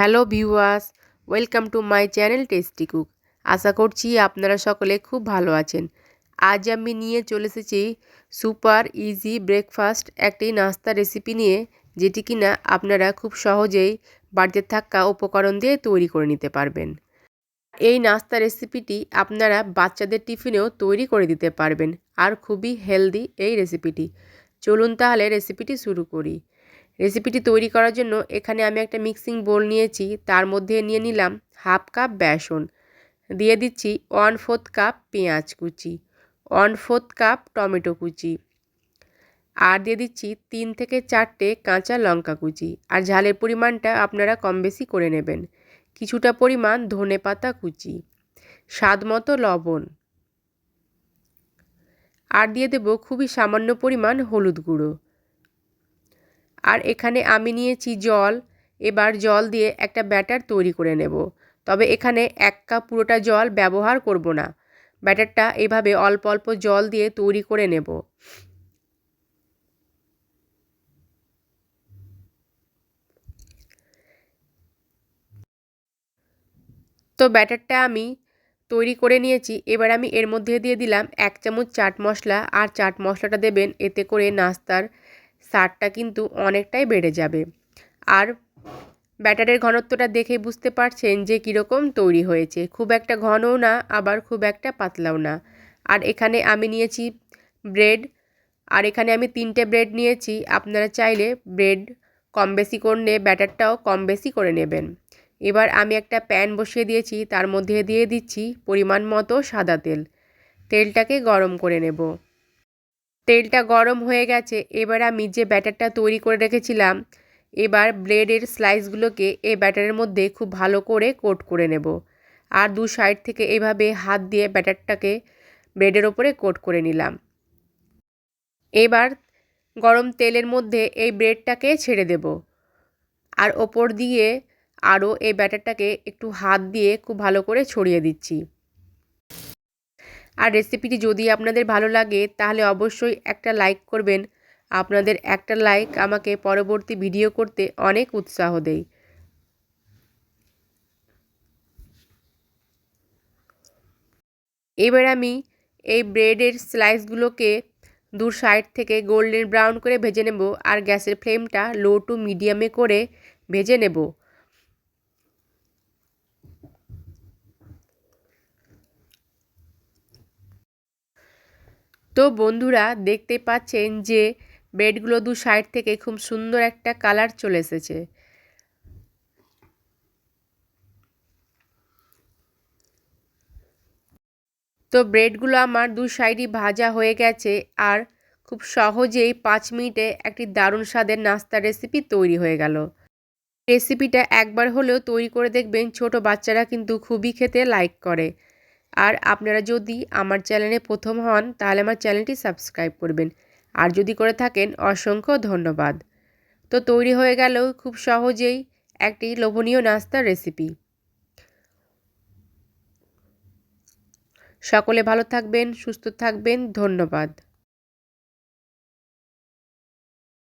Hello viewers, welcome to my channel tasty cook. আশা করছি আপনারা সকলে খুব ভালো আছেন। আজ আমি নিয়ে চলে এসেছি সুপার ইজি ব্রেকফাস্ট একটি নাস্তা রেসিপি নিয়ে, যেটি কিনা আপনারা খুব সহজেই বাড়িতে থাকা উপকরণ দিয়ে তৈরি করে নিতে পারবেন। এই নাস্তা রেসিপিটি আপনারা বাচ্চাদের টিফিনেও তৈরি করে দিতে পারবেন, আর খুবই হেলদি এই রেসিপিটি। চলুন তাহলে রেসিপিটি শুরু করি। রেসিপিটি তৈরি করার জন্য এখানে আমি একটা মিক্সিং বোল নিয়েছি। তার মধ্যে নিয়ে নিলাম হাফ কাপ বেসন। দিয়ে দিচ্ছি ওয়ান ফোর্থ কাপ পেঁয়াজ কুচি ওয়ান ফোর্থ কাপ টমেটো কুচি আর দিয়ে দিচ্ছি তিন থেকে চারটে কাঁচা লঙ্কা কুচি। আর ঝালের পরিমাণটা আপনারা কম বেশি করে নেবেন। কিছুটা পরিমাণ ধনে পাতা কুচি, স্বাদ মতো লবণ আর দিয়ে দেব খুবই সামান্য পরিমাণ হলুদ গুঁড়ো। আর এখানে আমি নিয়েছি জল। এবার জল দিয়ে একটা ব্যাটার তৈরি করে নেব। তবে এখানে এক কাপ পুরোটা জল ব্যবহার করব না। ব্যাটারটা এভাবে অল্প অল্প জল দিয়ে তৈরি করে নেব। তো ব্যাটারটা আমি তৈরি করে নিয়েছি। এবার আমি এর মধ্যে দিয়ে দিলাম এক চামচ চাট মশলা। আর চাট মশলাটা দেবেন এতে করে নাস্তার স্বাদটা কিন্তু অনেকটাই বেড়ে যাবে। আর ব্যাটারের ঘনত্বটা দেখে বুঝতে পারছেন যে কীরকম তৈরি হয়েছে। খুব একটা ঘনও না, আবার খুব একটা পাতলাও না। আর এখানে আমি নিয়েছি ব্রেড, আর এখানে আমি তিনটে ব্রেড নিয়েছি। আপনারা চাইলে ব্রেড কম বেশি করলে ব্যাটারটাও কম বেশি করে নেবেন। এবার আমি একটা প্যান বসিয়ে দিয়েছি, তার মধ্যে দিয়ে দিচ্ছি পরিমাণ মতো সাদা তেল। তেলটাকে গরম করে নেব। তেলটা গরম হয়ে গেছে, এবার আমি যে ব্যাটারটা তৈরি করে রেখেছিলাম, এবার ব্রেডের স্লাইসগুলোকে এই ব্যাটারের মধ্যে খুব ভালো করে কোট করে নেব। আর দু সাইড থেকে এভাবে হাত দিয়ে ব্যাটারটাকে ব্রেডের ওপরে কোট করে নিলাম। এবার গরম তেলের মধ্যে এই ব্রেডটাকে ছেড়ে দেব। আর ওপর দিয়ে আরও এই ব্যাটারটাকে একটু হাত দিয়ে খুব ভালো করে ছড়িয়ে দিচ্ছি। আর রেসিপিটি যদি আপনাদের ভালো লাগে, তাহলে অবশ্যই একটা লাইক করবেন। আপনাদের একটা লাইক আমাকে পরবর্তী ভিডিও করতে অনেক উৎসাহ দেয়। এবার আমি এই ব্রেডের স্লাইসগুলোকে দু সাইড থেকে গোল্ডেন ব্রাউন করে ভেজে নেব, আর গ্যাসের ফ্লেমটা লো টু মিডিয়ামে করে ভেজে নেব। তো বন্ধুরা দেখতে পাচ্ছেন যে ব্রেডগুলো দু সাইড থেকে খুব সুন্দর একটা কালার চলে এসেছে। তো ব্রেডগুলো আমার দু সাইডই ভাজা হয়ে গেছে আর খুব সহজেই পাঁচ মিনিটে একটি দারুণ স্বাদের নাস্তা রেসিপি তৈরি হয়ে গেল। রেসিপিটা একবার হলেও তৈরি করে দেখবেন ছোট বাচ্চারা কিন্তু খুবই খেতে লাইক করে। আর আপনারা যদি আমার চ্যানেলে প্রথম হন, তাহলে আমার চ্যানেলটি সাবস্ক্রাইব করবেন। আর যদি করে থাকেন, অসংখ্য ধন্যবাদ। তো তৈরি হয়ে গেল খুব সহজেই একটি লোভনীয় নাস্তার রেসিপি সকলে ভালো থাকবেন, সুস্থ থাকবেন, ধন্যবাদ।